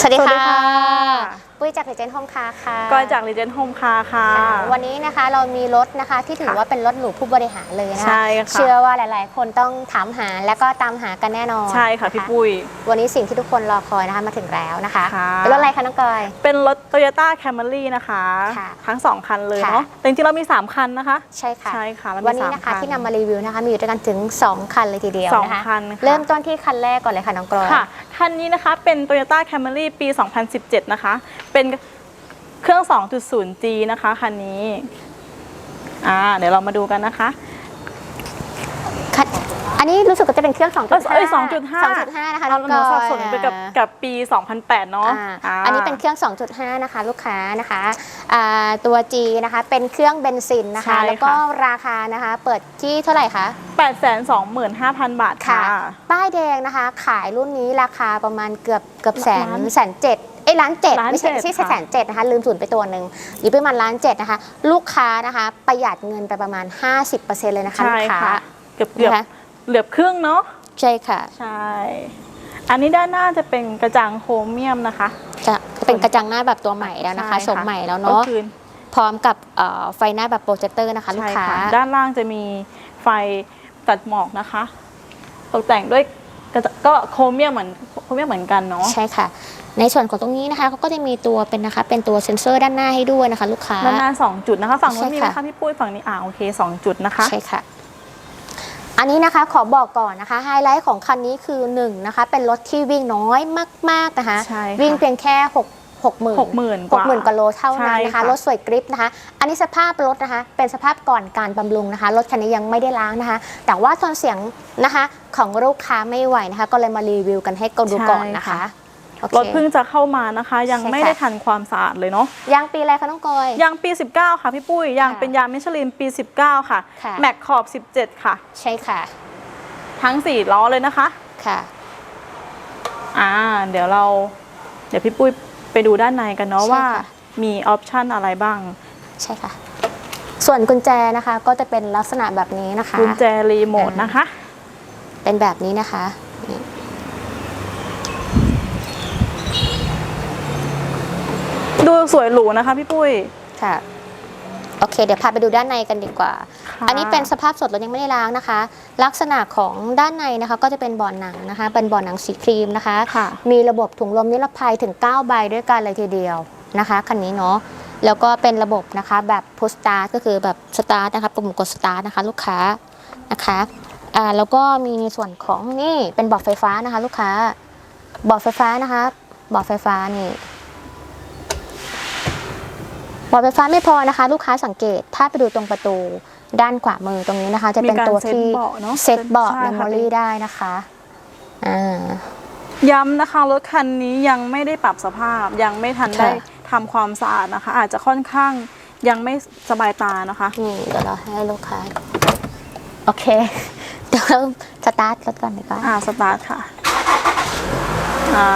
สวัสดีสวัสดีค่ะค่ะ ปุ้ยจากเจนโฮมคาค่ะก้อยจากรีเจนโฮมคาค่ะค่ะวันนี้นะคะเรามีรถนะคะที่ถือค่ะว่าเป็นรถหรูผู้บริหารเลยนะคะ ใช่ค่ะ เชื่อว่าหลาย ๆ คนต้องถามหาและก็ตามหากันแน่นอน ใช่ค่ะนพี่ปุ้ย วันนี้สิ่งที่ทุกคนรอคอยนะคะมาถึงแล้วนะคะค่ะเป็นรถอะไรคะน้องกอย เป็นรถ Toyota Camry นะคะค่ะทั้ง 2 คันเลยค่ะเนาะ แต่จริงๆเรามี 3 คันนะคะ ใช่ค่ะ ใช่ค่ะเรามีวันนี้สามนะคะคันที่นำมารีวิวนะคะมีอยู่ด้วยกันถึง 2 คันเลยทีเดียวสองนะคะคันค่ะเริ่มต้นที่คันแรกก่อนเลยค่ะน้องกอย คันนี้นะคะเป็น Toyota Camry ปี 2017 นะคะ เป็นเครื่อง 2.0G นะคะคันนี้ อ่า เดี๋ยวเรามาดูกันนะคะคัน อันนี้รู้สึกว่าจะเป็นเครื่อง2.5 เอ้ย2.5 2.5นะคะเราน้องหกนูอยสับสนไปกับกับปี 2008 เนาะอ่าาอันนี้เป็นเครื่อง 2.5 นะคะ ลูกค้านะคะอ่าตัว G นะคะเป็นเครื่องเบนซินนะคะใช่ค่ะ แล้วก็ราคานะคะเปิดที่เท่าไหร่คะ825,000 บาทค่ะ ป้ายแดงนะคะ ขายรุ่นนี้ราคาประมาณเกือบเกือบแสนล้านแสนเจ็ดเอ้ยล้านเจ็ดล้านไม่ใช่เจ็ดไม่ใช่ค่ะ แสนเจ็ดนะคะลืมศูนย์ไปตัวหนึ่งอยู่ประมาณล้านเจ็ดนะคะ ลูกค้านะคะประหยัดเงินไปประมาณ 50%เลยนะคะลูใช่กค้า ค่ะ เกือบเกือบนะคะ เหลือบครึ่งเนาะใช่ค่ะ ใช่ อันนี้ด้านหน้าจะเป็นกระจังโครเมียมนะคะ จะเป็นกระจังหน้าแบบตัวใหม่แล้วนะคะใช่ชมใหม่แล้วเนาะก็คือพร้อมกับเอ่อไฟหน้าแบบโปรเจคเตอร์นะคะ ลูกใช่ค้า ค่ะด้านล่างจะมีไฟตัดหมอกนะคะ ตกแต่งด้วยกระจก็โครเมียมเหมือนโครเมียมเหมือนกันเนาะใช่ค่ะ ในส่วนของตรงนี้นะคะเขาก็จะมีตัวเป็นนะคะ เป็นตัวเซ็นเซอร์ด้านหน้าให้ด้วยนะคะ ลูกค้า ด้านหน้า2จุดนะคะ ฝั่งนู้นใช่มีไหมค่ะ คะพี่ปุ้ยฝั่งนี้อ่าโอเค2จุดนะคะ ใช่ค่ะ อันนี้นะคะขอบอกก่อนนะคะไฮไลท์ของคันนี้คือ1นะคะเป็นรถที่วิ่งน้อยมากๆนะคะ ใช่ค่ะ วิ่งเพียงแค่6 6หมื่นหกหมื่นหกหมื่นกว่าโลเท่านั้นนะใช่คะค่ะรถสวยกริปนะคะ อันนี้สภาพรถนะคะ เป็นสภาพก่อนการบำรุงนะคะรถคันนี้ยังไม่ได้ล้างนะคะ แต่ว่าทนเสียงนะคะของลูกค้าไม่ไหวนะคะ ก็เลยมารีวิวกันให้กดูก่อนนะคะ โอเครถเพิ่งจะเข้ามานะคะ ยังใช่ค่ะไม่ได้ทันความสะอาดเลยเนาะยางปีอะไรคะน้องกอย ยางปี 19 ค่ะพี่ปุ้ยยางค่ะเป็นยางมิชลินปี 19 ค่ะ ค่ะ แม็กขอบ 17 ค่ะ ใช่ค่ะทั้ง 4 ล้อเลยนะคะค่ะ อ่าเดี๋ยวเรา เดี๋ยวพี่ปุ้ยไปดูด้านในกันเนาะใช่ว่าค่ะมีออปชันอะไรบ้างใช่ค่ะ ส่วนกุญแจนะคะก็จะเป็นลักษณะแบบนี้นะคะ กุญแจรีโมทนะคะ เป็นแบบนี้นะคะนี่ ดูสวยหรูนะคะพี่ปุ้ย ค่ะ โอเค เดี๋ยวพาไปดูด้านในกันดีกว่า ค่ะ อันนี้เป็นสภาพสดเรายังไม่ได้ล้างนะคะ ลักษณะของด้านในนะคะ ก็จะเป็นบ่อหนังนะคะ เป็นบ่อหนังสีครีมนะคะ ค่ะ มีระบบถุงลมนิรภัยถึง 9 ใบด้วยกันเลยทีเดียวนะคะคันนี้เนาะแล้วก็เป็นระบบนะคะแบบพุชสตาร์ทก็คือแบบสตาร์ทนะคะปุ่มกดสตาร์ทนะคะลูกค้านะคะอ่าแล้วก็มีในส่วนของนี่เป็นเบาะไฟฟ้านะคะ ลูกค้าเบาะไฟฟ้านะคะเบาะไฟฟ้านี่ เบาะไฟฟ้าไม่พอนะคะ ลูกค้าสังเกตถ้าไปดูตรงประตูด้านขวามือตรงนี้นะคะ จะเป็นมีการตัวเซ็ตที่เบาะเนอะเซ็ตเบาะใช่เมค่ะมโมรี่ได้นะคะอ่าย้ำนะคะรถคันนี้ยังไม่ได้ปรับสภาพ ยังไม่ทันค่ะได้ทำความสะอาดนะคะ อาจจะค่อนข้างยังไม่สบายตานะคะนี่เดี๋ยวเราให้ลูกค้า โอเค เดี๋ยวเราสตาร์ทรถก่อนดีกว่าอ่าสตาร์ทค่ะอ่า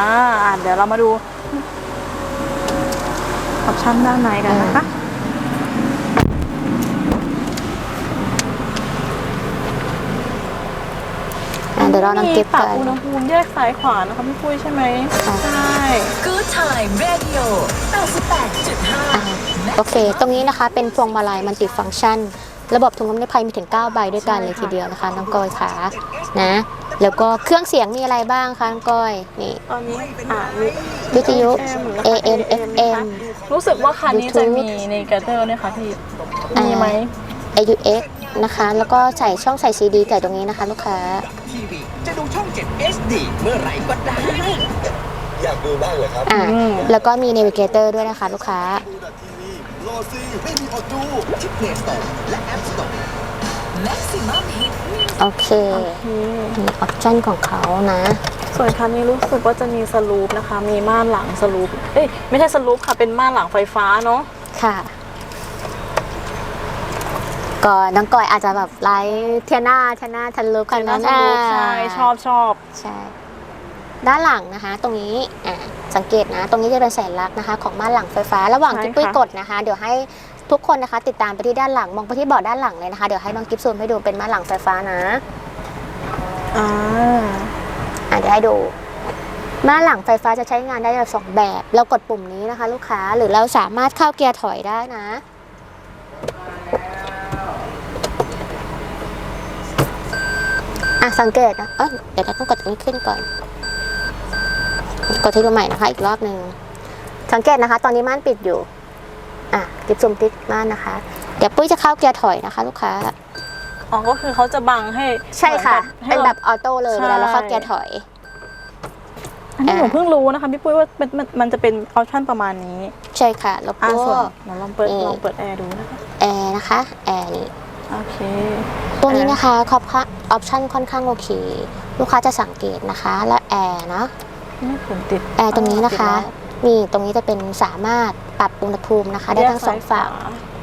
อ่าเดี๋ยวเรามาดู ออปชั่นด้านในกันนะคะเดี๋ยวเรานำเก็บปรักันอุณหภูมิแยกซ้ายขวานะคะพี่ปุ้ยใช่ไหมใช่ Good Time Radio 88.5โอเค ตรงนี้นะคะเป็นพวงมาลัยมัลติฟัง c t ชัน ระบบถุงลมนิรภัยมีถึง 9 ใบด้วยกันเลยทีเดียวนะคะน้องกอยขานะ แล้วก็เครื่องเสียงมีอะไรบ้างคะน้องกอยนี่ ตอนนี้อ่ามีวิทยุแล้วก็ AM FM รู้สึกว่าคันนี้จะ Bluetooth มีในกระเตอร์เนี่ยค่ะพี่อ่ามีมีไหม AUX นะคะ แล้วก็ใส่ช่องใส่ซีดีใส่ตรงนี้นะคะลูกค้า ทีวีจะดูช่อง 7 HD เมื่อไหร่ก็ได้ อยากดูบ้างเลยครับอะแล้วก็มี Navigator ด้วยนะคะลูกค้า ดูดักทีวีโหลดซีไม่มีอดดูที่ Play Store และ App Store Maximum Hit โอเคมีออปชั่นของเขานะ ส่วนคันนี้รู้สึกว่าจะมีสลูปนะคะ มีม่านหลังสลูปเอ้ยไม่ใช่สลูปค่ะเป็นม่านหลังไฟฟ้าเนาะค่ะก็น้องกอยอาจจะแบบไลฟ์เทียน่าเทียน่าทันลุกคันนั้นสลูปใช่ชอบชอบใช่ด้านหลังนะคะ ตรงนี้อะสังเกตนะ ตรงนี้จะเป็นสัญลักษณ์นะคะ ของม่านหลังไฟฟ้า ระหว่างที่ปุ้ยกดนะคะ เดี๋ยวให้ ทุกคนนะคะ ติดตามไปที่ด้านหลัง มองไปที่เบาะด้านหลังเลยนะคะ เดี๋ยวให้น้องกิฟซูมให้ดูเป็นม่านหลังไฟฟ้านะอ่าอะเดี๋ยวให้ดูม่านหลังไฟฟ้าจะใช้งานได้แบบสองแบบ เรากดปุ่มนี้นะคะ ลูกค้าหรือเราสามารถเข้าเกียร์ถอยได้นะอะสังเกตนะเอ้ยเดี๋ยวเราต้องกดตรงนี้ขึ้นก่อน กดที่ตัวใหม่นะคะ อีกรอบหนึ่งสังเกตนะคะ ตอนนี้ม่านปิดอยู่ อะกิบซุมติดม่านนะคะ เดี๋ยวปุ้ยจะเข้าเกียร์ถอยนะคะ ลูกค้า อ๋อก็คือเขาจะบังให้ใช่ค่ะหมือเป็นราแบบออโต้เลยใช่ เวลาเราเข้าเกียร์ถอย อันนี้หนูเพิ่งรู้นะคะพี่ปุ้ยว่ามันมันมันจะเป็นออปชั่นประมาณนี้ใช่ค่ะแล้วอ่าก็ ส่วนเดี๋ยวลองเปิดนี่ ลองเปิดแอร์ดูนะคะแอร์นะคะแอร์นี่ โอเค ตัวนี้นะคะครอบค่ะออปชั่นค่อนข้างโอเค ลูกค้าจะสังเกตนะคะ และแอร์เนาะ ไม่ผมติดแอร์ตรงนี้นะคะ นี่ตรงนี้จะเป็นสามารถปรับอุณหภูมินะคะ ได้ทั้งสองฝั่ง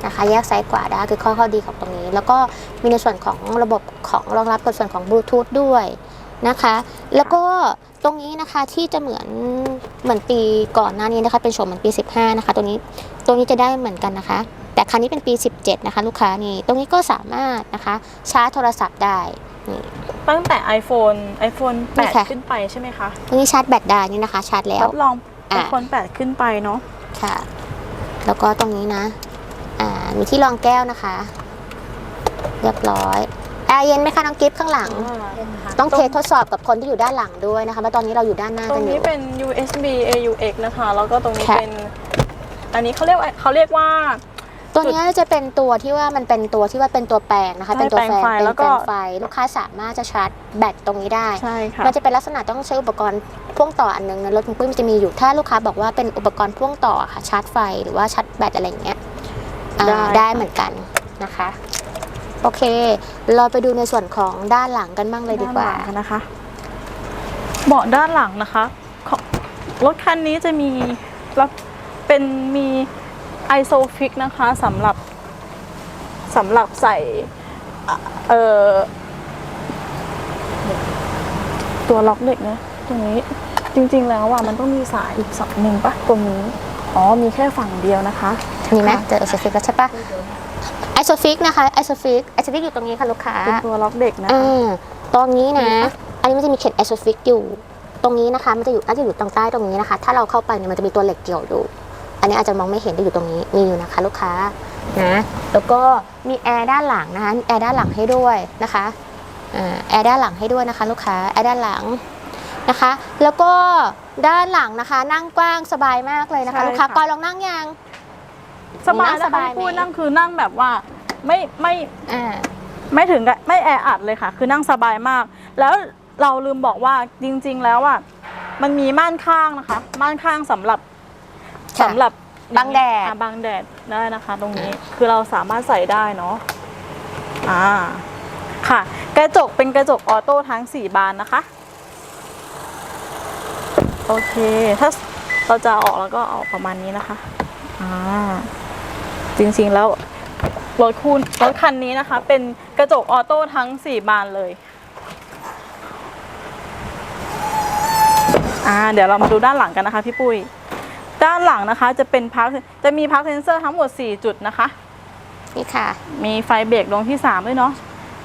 นะคะแยกซ้ายขวาได้คือข้อข้อดีของตรงนี้ แล้วก็มีในส่วนของระบบของรองรับกับส่วนของบลูทูธด้วยนะคะ แล้วก็ตรงนี้นะคะที่จะเหมือนเหมือนปีก่อนหน้านี้นะคะ เป็นโฉมเหมือนปี 15 นะคะ ตัวนี้ตรงนี้จะได้เหมือนกันนะคะ แต่ครั้งนี้เป็นปี 17 นะคะ ลูกค้านี่ตรงนี้ก็สามารถนะคะชาร์จโทรศัพท์ได้นี่ตั้งแต่ iPhone iPhone นี่ค่ะ8ขึ้นไปใช่ไหมคะตรงนี้ชาร์จแบตได้นี่นะคะ ชาร์จแล้วรับรอง อะ iPhone 8ขึ้นไปเนาะค่ะ แล้วก็ตรงนี้นะ อ่า มีที่รองแก้วนะคะ เรียบร้อยแอร์เย็นไหมคะน้องกิฟต์ข้างหลัง ต้องเทสทดสอบกับคนที่อยู่ด้านหลังด้วยนะคะเพราะตอนนี้เราอยู่ด้านหน้าตรกันงอนี้ยู่เป็น USB AUX นะคะ แล้วก็ตรงนี้ค่ะเป็น อันนี้เขาเรียกว่าเขาเรียกว่า ตัวเนี้ยจะเป็นตัวที่ว่ามันเป็นตัวที่ว่าเป็นตัวแปลงนะคะใช่เป็นตัวแฟแปลงไฟนเป็นแล้วก็แปลงไฟลูกค้าสามารถจะชาร์จแบตตรงนี้ได้ใช่ค่ะมันจะเป็นลักษณะต้องใช้อุปกรณ์พ่วงต่ออันหนึงในรถคุณปุ้ยมันจะมีอยู่ถ้าลูกค้าบอกว่าเป็นอุปกรณ์พ่วงต่อค่ะชาร์จไฟหรือว่าชาร์จแบตอะไรอย่างเงี้ยอ่าได้ได้เหมือนกันนะคะ โอเค เราไปดูในส่วนของด้านหลังกันบ้างเลยดีกว่าด้นหลังนะคะเบาะด้านหลังนะคะของรถคันนี้จะมีรับเป็นมี ไอโซฟิกนะคะสำหรับสำหรับใส่อะเอ่อตัวล็อกเด็กนะตรงนี้จริงๆแล้วอะมันต้องมีสายอีกสองหนึ่งปะตรงนี้อ๋อมีแค่ฝั่งเดียวนะคะมีไหมเจอไอโซฟิกแล้วใช่ปะไอโซฟิกนะคะไอโซฟิกไอโซฟิกอยู่ตรงนี้ค่ะลูกค้าเป็นตัวล็อกเด็กนะอ่คะาตรงนี้นะมีปะอันนี้มันจะมีเข็มไอโซฟิกอยู่ ตรงนี้นะคะมันจะอยู่น่าจะอยู่ตรงใต้ตรงนี้นะคะ ถ้าเราเข้าไปเนี่ยมันจะมีตัวเหล็กเกี่ยวอยู่ อันนี้อาจจะมองไม่เห็นได้อยู่ตรงนี้มีอยู่นะคะลูกค้านะแล้วก็มีแอร์ด้านหลังนะคะมีแอร์ด้านหลังให้ด้วยนะคะอ่าแอร์ด้านหลังให้ด้วยนะคะลูกค้าแอร์ด้านหลังนะคะ แล้วก็ด้านหลังนะคะ นั่งกว้างสบายมากเลยนะคะใช่ลูกค้าค่ะกอยลองนั่งยังสบายนั่งนะสคะบายพี่พูดไหมนั่งคือนั่งแบบว่าไม่ไม่อ่าไม่ถึงกับไม่แออัดเลยค่ะ คือนั่งสบายมาก แล้วเราลืมบอกว่าจริง ๆ แล้วอะมันมีม่านข้างนะคะ ม่านข้างสำหรับ ค่ะสำหรับบังแดด อ่าบังแดดได้นะคะ ตรงนี้คือเราสามารถใส่ได้เนาะอ่าค่ะ กระจกเป็นกระจกออโต้ทั้ง 4 บานนะคะ โอเค ถ้าเราจะเอาออกแล้วก็เอาออกประมาณนี้นะคะอ่าจริงๆแล้วรถคูณรถคันนี้นะคะ เป็นกระจกออโต้ทั้ง 4 บานเลยอ่าเดี๋ยวเรามาดูด้านหลังกันนะคะพี่ปุ้ย ด้านหลังนะคะจะเป็นพักจะมีพักเซนเซอร์ทั้งหมด 4 จุดนะคะ นี่ค่ะ มีไฟเบรกดวงที่ 3 ด้วยเนาะ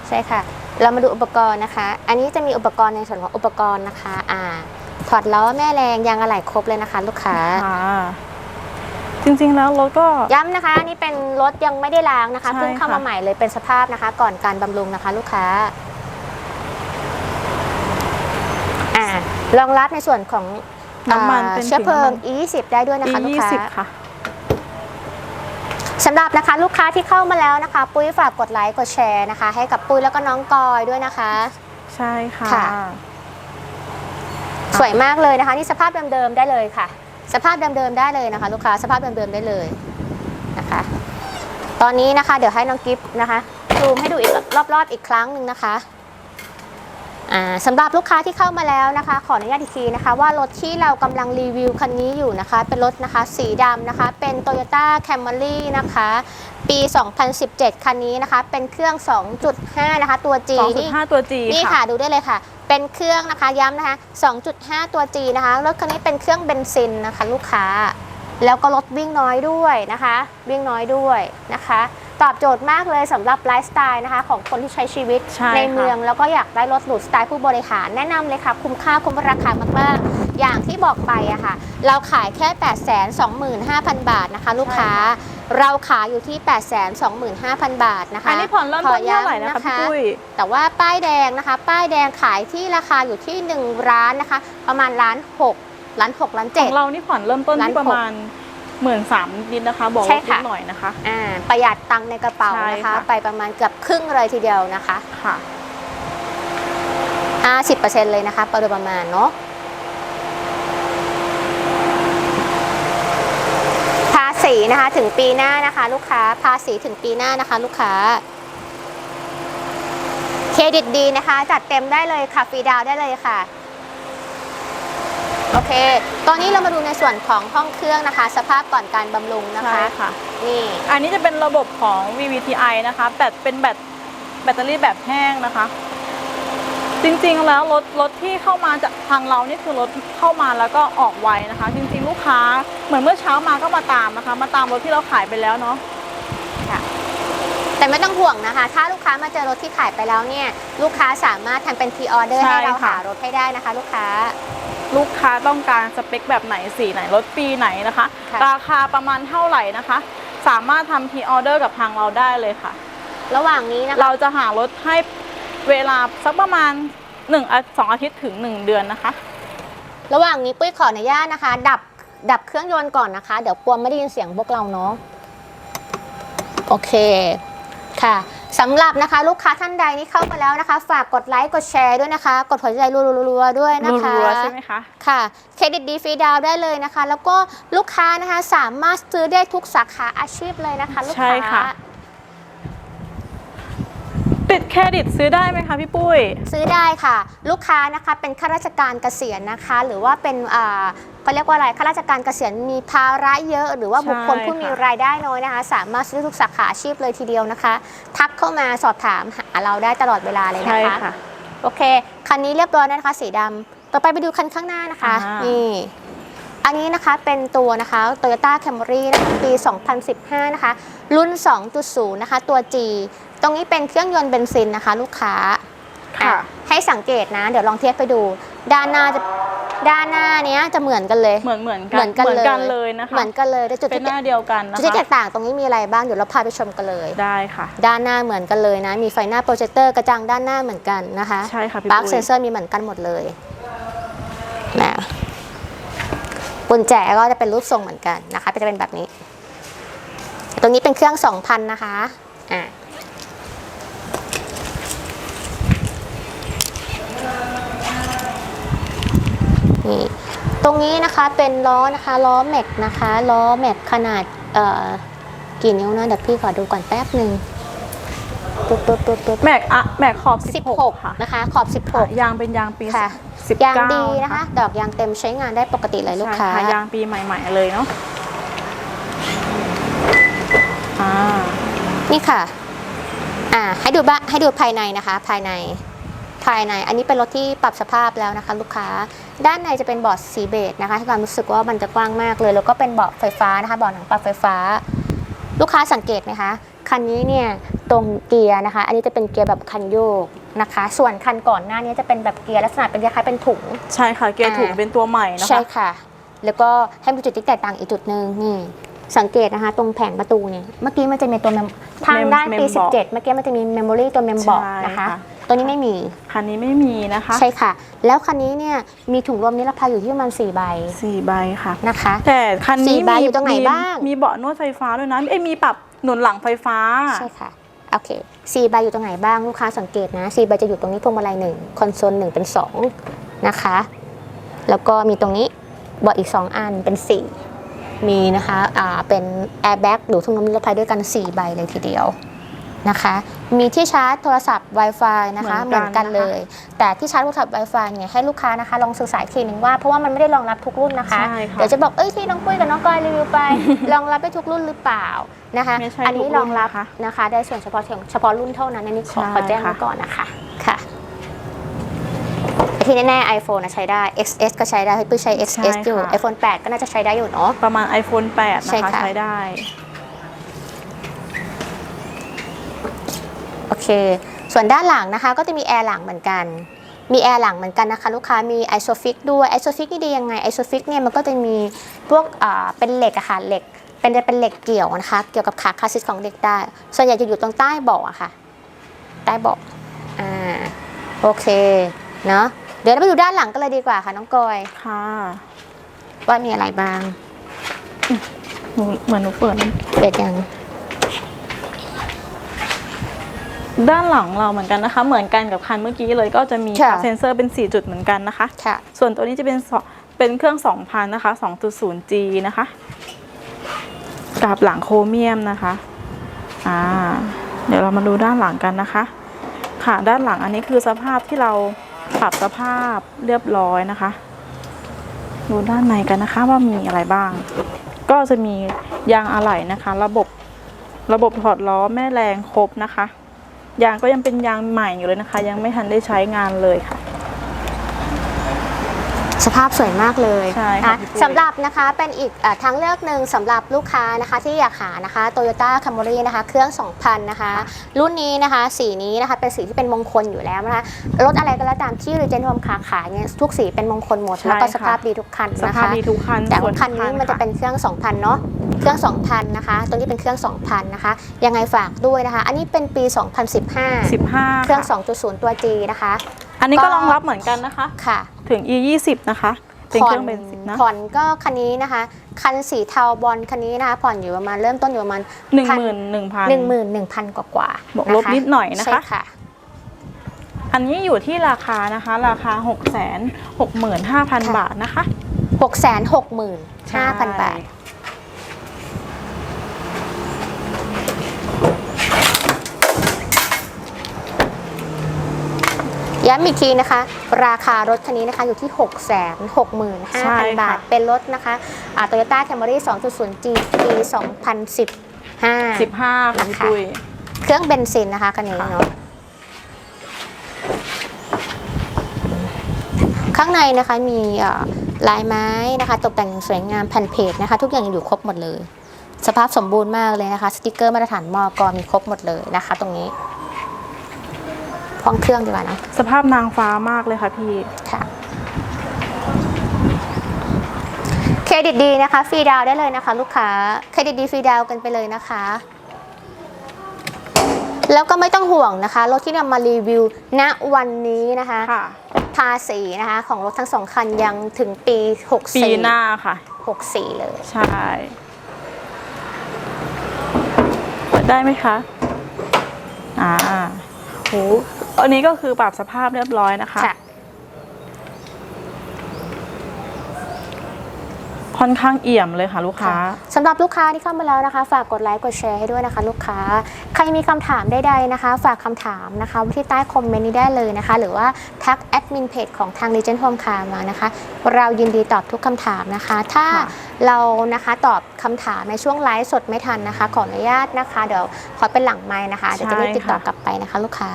ใช่ค่ะ เรามาดูอุปกรณ์นะคะ อันนี้จะมีอุปกรณ์ในส่วนของอุปกรณ์นะคะ อ่า ถอดล้อแม่แรงยางอะไหล่ครบเลยนะคะ ลูกค้าค่ะจริงๆแล้วรถก็ย้ำนะคะอันนี้เป็นรถยังไม่ได้ล้างนะคะใช่เพิ่งเข้าค่ะมาใหม่เลยเป็นสภาพนะคะ ก่อนการบำรุงนะคะ ลูกค้าอ่ารองรับในส่วนของ น้ำมันอ่าเป็นเชื้อเพลิงสีน้ำมัน E20 ได้ด้วยนะคะลูกค้า E20 ค่ะสำหรับนะคะลูกค้าที่เข้ามาแล้วนะคะ ปุ้ยฝากกดไลค์กดแชร์นะคะ ให้กับปุ้ยแล้วก็น้องกอยด้วยนะคะ ใช่ค่ะค่ะสวยมากเลยนะคะ นี่สภาพเดิมๆได้เลยค่ะ สภาพเดิมๆได้เลยนะคะ ลูกค้าสภาพเดิมๆได้เลยนะคะ ตอนนี้นะคะ เดี๋ยวให้น้องกิฟต์นะคะซูมให้ดูอีกรอบๆอีกครั้งหนึ่งนะคะอ่า สำหรับลูกค้าที่เข้ามาแล้วนะคะ ขออนุญาตอีกทีนะคะ ว่ารถที่เรากำลังรีวิวคันนี้อยู่นะคะ เป็นรถนะคะสีดำนะคะ เป็น Toyota Camry นะคะ ปี 2017 คันนี้นะคะ เป็นเครื่อง 2.5 นะคะ ตัว G นี่2.5 ตัว G นี่ค่ะ ดูได้เลยค่ะ เป็นเครื่องนะคะย้ำนะคะ 2.5 ตัว G นะคะ รถคันนี้เป็นเครื่องเบนซินนะคะ ลูกค้า แล้วก็รถวิ่งน้อยด้วยนะคะ วิ่งน้อยด้วยนะคะ ตอบโจทย์มากเลยสำหรับไลฟ์สไตล์นะคะของคนที่ใช้ชีวิตใช่ค่ะเมือง แล้วก็อยากได้รถหรูสไตล์ผู้บริหารแนะนำเลยค่ะ คุ้มค่าคุ้มราคามากๆ อย่างที่บอกไปอะค่ะ เราขายแค่ 8 2 5 0 0 0 บาทนะคะ ลูกค้าเราขายอยู่ที่ 8 2 5 0 0 0 บาทนะคะ อันนี้ผ่อนเริ่มต้นเท่าไหร่นะคะพี่ปุ้ยแต่ว่าป้ายแดงนะคะ ป้ายแดงขายที่ราคาอยู่ที่1ร้านนะคะ ประมาณล้าน6ล้าน6ล้านขเจ็อดงเรานี่ผ่อนเริ่มต้นล้านที่ประมาณ หมื่นสามนิดนะคะ บอกใช่ว่านิค่ะ ดหน่อยนะคะ อ่าประหยัดตังค์ในกระเป๋าใช่นะคะ ค่ะ ไปประมาณเกือบครึ่งเลยทีเดียวนะคะ ค่ะ 50%เลยนะคะโดยประมาณเนาะภาษีนะคะถึงปีหน้านะคะ ลูกค้าภาษีถึงปีหน้านะคะ ลูกค้า เครดิตดีนะคะ จัดเต็มได้เลยค่ะฟรีดาวน์ได้เลยค่ะ โอเค ตอนนี้เรามาดูในส่วนของห้องเครื่องนะคะ สภาพก่อนการบำรุงนะใช่คะ ค่ะ นี่ อันนี้จะเป็นระบบของ VVTi นะคะ แบตเป็นแบตแบตเตอรี่แบบแห้งนะคะ จริงๆแล้วรถรถที่เข้ามาจากทางเรานี่คือรถเข้ามาแล้วก็ออกไวนะคะ จริงๆลูกค้าเหมือนเมื่อเช้ามาก็มาตามนะคะ มาตามรถที่เราขายไปแล้วเนาะ แต่ไม่ต้องห่วงนะคะ ถ้าลูกค้ามาเจอรถที่ขายไปแล้วเนี่ย ลูกค้าสามารถทำเป็นพรีออเดอร์ใช่ให้เราค่ะ หารถให้ได้นะคะ ลูกค้า ลูกค้าต้องการสเปคแบบไหนสีไหนรถปีไหนนะคะ ค่ะ ราคาประมาณเท่าไหร่นะคะ สามารถทำทีออเดอร์กับทางเราได้เลยค่ะ ระหว่างนี้นะคะ เราจะหารถให้เวลาสักประมาณ1อาสองอาทิตย์ถึง 1 เดือนนะคะ ระหว่างนี้ปุ้ยขออนุญาตนะคะ ดับดับเครื่องยนต์ก่อนนะคะ เดี๋ยวกลัวไม่ได้ยินเสียงพวกเราเนาะโอเคค่ะ สำหรับนะคะลูกค้าท่านใดที่เข้ามาแล้วนะคะ ฝากกดไลค์กดแชร์ด้วยนะคะ กดหัวใจรัวๆๆด้วยนะคะรัวๆใช่ไหมคะค่ะเครดิตดีฟรีดาวน์ได้เลยนะคะ แล้วก็ลูกค้านะคะสามารถซื้อได้ทุกสาขาอาชีพเลยนะคะลูกใช่ค้าค่ะ ติดเครดิตซื้อได้ไหมคะพี่ปุ้ย ซื้อได้ค่ะ ลูกค้านะคะเป็นข้าราชการเกษียณนะคะ หรือว่าเป็นอ่า เขาเรียกว่าอะไรข้าราชการเกษียณมีภาระเยอะ หรือว่าใช่บุคคลผู้มีค่ะรายได้น้อยนะคะ สามารถซื้อทุกสาขาอาชีพเลยทีเดียวนะคะ ทักเข้ามาสอบถามหาเราได้ตลอดเวลาเลยใช่นะคะค่ะโอเค คันนี้เรียบร้อยแล้วนะคะ สีดำต่อไปไปดูคันข้างหน้านะคะอ่านี่นี่อันนี้นะคะเป็นตัวนะคะ Toyota Camry นะคะปี 2015 นะคะ รุ่น 2.0 นะคะ ตัว G ตรงนี้เป็นเครื่องยนต์เบนซินนะคะ ลูกค้าค่ะอะ ให้สังเกตนะ เดี๋ยวลองเทียบไปดู ด้านหน้าจะด้านหน้าเนี้ยจะเหมือนกันเลย เหมือนเหมือนกันเหมือนกันเลยเลยนะคะเหมือนกันเลยแต่จุดเป็นที่หน้าเดียวกันนะจุดที่แตคะกต่างตรงนี้มีอะไรบ้างเดี๋ยวเราพาไปชมกันเลยได้ค่ะ ด้านหน้าเหมือนกันเลยนะ มีไฟหน้าโปรเจคเตอร์กระจังด้านหน้าเหมือนกันนะคะใช่ค่ะพี่ปลั๊กปุ้ยเซนเซอร์มีเหมือนกันหมดเลยนะกุญแจก็จะเป็นรูปทรงเหมือนกันนะคะจะเป็นแบบนี้ ตรงนี้เป็นเครื่อง 2,000 นะคะอะนี่ ตรงนี้นะคะเป็นล้อนะคะล้อแม็กนะคะล้อแม็กขนาดเอ่อกี่นิ้วนะเดี๋ยวพี่ขอดูก่อนแป๊บหนึ่งปุ๊บปุ๊บปุ๊บปุ๊บแม็กอะแม็กขอบ 16 ค่ะนะคะ ขอบค่ะ16 ยางเป็นยางปีค่ะสิบยางเก้าดีนะคะ ดอกยางเต็มใช้งานได้ปกติเลยลูกใช่ค้าค่ะยางปีใหม่ ๆ เลยเนาะอ่านี่ค่ะ อ่า ให้ดูบ้างให้ดูภายในนะคะ ภายใน ภายใน อันนี้เป็นรถที่ปรับสภาพแล้วนะคะ ลูกค้า ด้านในจะเป็นเบาะสีเบจนะคะให้ความรู้สึกว่ามันจะกว้างมากเลย แล้วก็เป็นเบาะไฟฟ้านะคะเบาะหนังปรับไฟฟ้า ลูกค้าสังเกตไหมคะคันนี้เนี่ยตรงเกียร์นะคะ อันนี้จะเป็นเกียร์แบบคันโยกนะคะ ส่วนคันก่อนหน้านี้จะเป็นแบบเกียร์ลักษณะเป็นคล้ายๆเป็นถุง ใช่ค่ะเกียร์ถุงอ่าเป็นตัวใหม่นะใช่คะค่ะ แล้วก็ให้มีจุดที่แตกต่างอีกจุดหนึ่งนี่สังเกตนะคะ ตรงแผงประตูเนี่ยเมื่อกี้มันจะมีตัว mem- ทางด้านปี 17 เมื่อกี้มันจะมีเมมโมรีตัวเมมบอกใช่นะคะค่ะ ตัวนี้ไม่มีคันนี้ไม่มีนะคะใช่ค่ะ แล้วคันนี้เนี่ยมีถุงลมนิรภัยอยู่ที่ประมาณ4ใบสี่ใบค่ะ นะคะ แต่คันนี้สี่ใบมีอยู่ตรงไหนมีบ้าง มีเบาะนวดไฟฟ้าด้วยนะเอ้ยมีปรับหนุนหลังไฟฟ้า ใช่ค่ะโอเคสี่ใบอยู่ตรงไหนบ้างลูกค้าสังเกตนะสี่ใบจะอยู่ตรงนี้พวงมาลัยหนึ่งคอนโซลหนึ่งเป็นสองนะคะ แล้วก็มีตรงนี้เบาะอีก2อันเป็น4มีนะคะอ่าเป็นแอร์แบ็กหรือถุงลมนิรภัยด้วยกัน4ใบเลยทีเดียว นะคะ มีที่ชาร์จโทรศัพท์ Wi-Fi นะคะเหเหมืมืออนนกักันนนะคะ เลย แต่ที่ชาร์จโทรศัพท์ Wi-Fi เนี่ยให้ลูกค้านะคะลองศึกษาอีกทีหนึ่งว่าเพราะว่ามันไม่ได้รองรับทุกรุ่นนะคะ ใช่ค่ะเดี๋ยวจะบอกเอ้ยที่น้องปุ้ยกับน้องก้อยรีวิวไป รองรับได้ทุกรุ่นหรือเปล่านะคะ ไม่ใช่อันนี้ทุกรรุ่อนงรับนะคะนะคะ ได้ส่วนเฉพาะของเฉพาะรุ่นเท่านั้นอันนี้ขอใช่ขอแจ้งไว้ค่ะ ก่อนนะคะค่ะแต่ที่แน่ๆ iPhone นะใช้ได้ XS ก็ใช้ได้พี่ปุ้ยใช้ XS อยู่ iPhone 8 ก็น่าจะใช้ได้อยู่เนาะ ประมาณ iPhone 8ใช่นะคะ ค่ะ ใช้ได้ โอเค ส่วนด้านหลังนะคะก็จะมีแอร์หลังเหมือนกัน มีแอร์หลังเหมือนกันนะคะลูกค้ามีไอโซฟิกด้วยไอโซฟิกนี่ดียังไงไอโซฟิกเนี่ยมันก็จะมีพวกอ่าเป็นเหล็กอะค่ะเหล็กเป็นจะเป็นเหล็กเกี่ยวนะคะเกี่ยวกับขาคาสซิสของเด็กได้ ส่วนใหญ่จะอยู่ตรงใต้เบาะอะค่ะ ใต้เบาะอ่าโอเคเนาะเดี๋ยวเราไปดูด้านหลังกันเลยดีกว่าค่ะน้องกอยค่ะ ว่ามีอะไรบ้างหนูเหมือนหนูเปิดมันเป็นยัง ด้านหลังเราเหมือนกันนะคะ เหมือนกันกับคันเมื่อกี้เลยก็จะมีค่ะ เซ็นเซอร์เป็น 4 จุดเหมือนกันนะคะ ค่ะ ส่วนตัวนี้จะเป็นสองเป็นเครื่อง 2,000 นะคะ 2.0G นะคะกับหลังโครเมียมนะคะอ่าเดี๋ยวเรามาดูด้านหลังกันนะคะ ค่ะด้านหลังอันนี้คือสภาพที่เราปรับสภาพเรียบร้อยนะคะ ดูด้านในกันนะคะว่ามีอะไรบ้าง ก็จะมียางอะไหล่นะคะ ระบบระบบถอดล้อแม่แรงครบนะคะ ยางก็ยังเป็นยางใหม่อยู่เลยนะคะ ยังไม่ทันได้ใช้งานเลยค่ะ สภาพสวยมากเลยใช่ค่ะนพี่ปุ้ย สำหรับนะคะเป็นอีกเอ่อทางเลือกหนึ่งสำหรับลูกค้านะคะที่อยากหานะคะ Toyota Camry นะคะ เครื่อง 2,000 นะคะ รุ่นนี้นะคะ สีนี้นะคะเป็นสีที่เป็นมงคลอยู่แล้วนะคะรถอะไรก็แล้วตามที่ Regent Home ขาขายเนี่ยทุกสีเป็นมงคลหมดใช่แล้วก็ค่ะ สภาพดีทุกคันสนะภาพคะ ดีทุกคันแต่สวยว่าคันนี้มันจะเป็นเครื่อง 2,000 เนาะ เครื่อง 2,000 นะคะ ตัวนี้เป็นเครื่อง 2,000 นะคะ ยังไงฝากด้วยนะคะ อันนี้เป็นปี 2015สิบห้าเครื่อง 2.0 ตัว G นะคะ อันนี้ก็ก็รองรับเหมือนกันนะคะ ค่ะ ถึง e 2 0นะคะ เป็นเครื่องเบนซินนะ ผ่อนก็คันนี้นะคะ คันสีเทาบอลคันนี้นะคะ ผ่อนอยู่ประมาณเริ่มต้นอยู่ประมาณหนึ่งหมื่นหนึ่งพันหนึ่งหมื่นหนึ่งพันกว่ากว่าๆบวกลบนิดหน่อยนะคะ ใช่ค่ะอันนี้อยู่ที่ราคานะคะ ราคาหกแสนหกหมื่นห้าพันค่ะบาทนะคะหกแสนหกหมื่นห้าพันบาท ย้ำอีกทีนะคะ ราคารถคันนี้นะคะอยู่ที่ 6 6 5 0 0ใช่0ค่ะบาท เป็นรถนะคะโตโยต้าแคมรี่2.0 G ปี2015สิบห้าค่ะพี่นะคะปุ้ยเครื่องเบนซินนะคะคันนี้เนาะข้างในนะคะมีเอ่อลายไม้นะคะตกแต่งอย่างสวยงามแผ่นเพจนะคะ ทุกอย่างอยู่ครบหมดเลย สภาพสมบูรณ์มากเลยนะคะ สติกเกอร์มาตรฐานมอกมีครบหมดเลยนะคะ ตรงนี้ ห้องเครื่องดีกว่านะสภาพนางฟ้ามากเลยค่ะพี่ ค่ะ เครดิตดีนะคะฟรีดาวน์ได้เลยนะคะ ลูกค้า เครดิตดีฟรีดาวน์กันไปเลยนะคะ แล้วก็ไม่ต้องห่วงนะคะ รถที่นำมารีวิวณวันนี้นะคะ ค่ะ ภาษีนะคะ ของรถทั้งสองคันยังถึงปี64ปีหน้าค่ะ 64 เลย ใช่ เปิดได้ไหมคะ อ่าโหอันนี้ก็คือปรับสภาพเรียบร้อยนะคะค่ะ ค่อนข้างเอี่ยมเลยค่ะลูกค้า สำหรับลูกค้าที่เข้ามาแล้วนะคะ ฝากกดไลค์กดแชร์ให้ด้วยนะคะ ลูกค้า ใครมีคำถามใดๆนะคะ ฝากคำถามนะคะไว้ที่ใต้คอมเมนต์นี้ได้เลยนะคะ หรือว่าทักแอดมินเพจของทาง Legend Home Car มานะคะ เรายินดีตอบทุกคำถามนะคะ ถ้าค่ะ เรานะคะตอบคำถามในช่วงไลฟ์สดไม่ทันนะคะ ขออนุญาตนะคะ เดี๋ยวขอเป็นหลังไม้นะคะเดี๋ยวจะรีบติดต่อกลับไปนะคะ ลูกค้า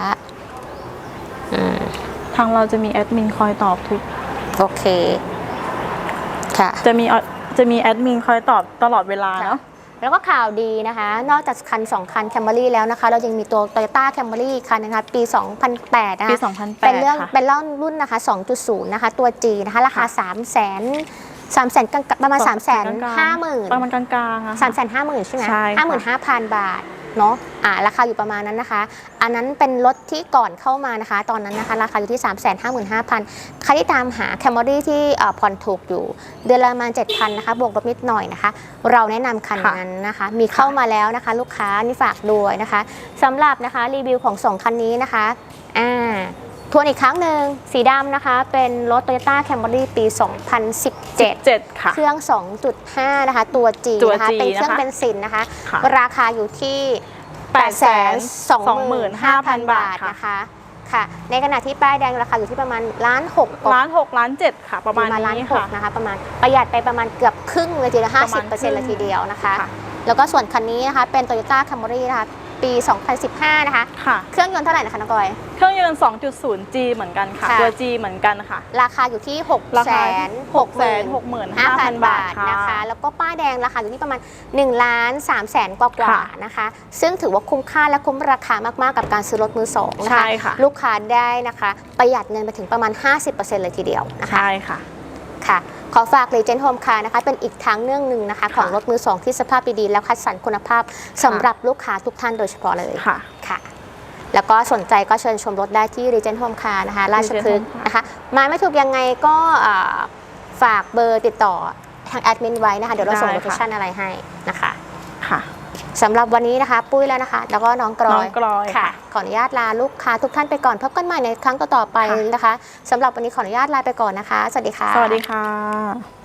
อืม ทางเราจะมีแอดมินคอยตอบทุก โอเค ค่ะ จะมีจะมีแอดมินคอยตอบตลอดเวลาเนาะแล้วก็ข่าวดีนะคะ นอกจากคัน 2 คัน Camry แล้วนะคะ เรายังมีตัว Toyota Camry อีกคันนะคะปี 2008 นะคะปีเป็นเรื่อง2008ค่ะเป็นรุ่นนะคะ 2.0 นะคะ ตัว G นะคะ ราคา 3 0 0 0 0 0 3 0 0 0 0ประมาณ3 5 0 0 0 0ประมาณกลางๆอะสาค่ะมแสนห้าหมื่นใช่ไหมใช่ค่ะห้าหมื่นห้าพันบาท เนาะอ่าราคาอยู่ประมาณนั้นนะคะ อันนั้นเป็นรถที่ก่อนเข้ามานะคะ ตอนนั้นนะคะราคาอยู่ที่ 3 5 5 0 0 0ใครที่ตามหาแคมรี่ที่ผ่อนถูกอยู่ เดือนละประมาณ7,000นะคะบวกลบนิดหน่อยนะคะ เราแนะนำคันนั้นนะคะ มีเข้ามาแล้วนะคะ ลูกค้านี่ฝากด้วยนะคะสำหรับนะคะรีวิวของสองคันนี้นะคะอ่า ทวนอีกครั้งหนึ่งสีดำนะคะ เป็นรถ Toyota Camry ปี 2017เจ็ดค่ะ เครื่อง 2.5 นะคะ ตัว G ตัวนะคะ G เป็นเครื่องนะคะเบนซินนะคะ ค่ะ ราคาอยู่ที่ 825,000 บาทนะคะ ค่ะ ในขณะที่ป้ายแดงราคาอยู่ที่ประมาณล้านหกล้านหกล้านเจ็ดค่ะ ประมาณล้านนี้หกค่ะ นะคะ ประมาณประหยัดไปประมาณเกือบครึ่งเลยทีเดียวประห้ามาสิณบเปอร์เซ็นต์เลยทีเดียวนะคะ ค่ะ แล้วก็ส่วนคันนี้นะคะ เป็น Toyota Camry นะคะ ปี 2015 นะคะ ค่ะ เครื่องยนต์เท่าไหร่นะคะน้องกอย เครื่องยนต์ 2.0G เหมือนกันค่ะ ค่ะ ตัว G เหมือนกันค่ะ ราคาอยู่ที่6รา6คา6 665,000 บาทนะคะ แล้วก็ป้ายแดงราคาอยู่ที่ประมาณ1ล้าน3แสนกว่ากว่าค่ะนะคะ ซึ่งถือว่าคุ้มค่าและคุ้มราคามากๆกับการซื้อรถมือสองนะคะใช่ค่ะ ลูกค้าได้นะคะ ประหยัดเงินไปถึงประมาณ 50%เลยทีเดียวนะคะ ใช่ค่ะ ค่ะ ขอฝาก Legend Home Car นะคะเป็นอีกทางเนื่องหนึ่งนะคะ ของรถมือสองที่สภาพดีๆ แล้วคัดสรรคุณภาพสำหรับลูกค้าทุกท่านโดยเฉพาะเลยค่ะค่ะ แล้วก็สนใจก็เชิญชมรถได้ที่ Regent Home Car นะคะราชพฤกษ์ Regent Home Car นะคะ มาไม่ถูกยังไงก็อ่าฝากเบอร์ติดต่อทางแอดมินไว้นะคะ เดี๋ยวเราส่งได้โลค่ะเคชั่นอะไรให้นะคะค่ะ สำหรับวันนี้นะคะ ปุ้ยแล้วนะคะ แล้วก็น้องกรอยน้องกรอยค่ะค่ะ ขออนุญาตลาลูกค้าทุกท่านไปก่อนพบกันใหม่ในครั้งต่อๆไปค่ะนะคะสำหรับวันนี้ขออนุญาตลาไปก่อนนะคะ สวัสดีค่ะ สวัสดีค่ะ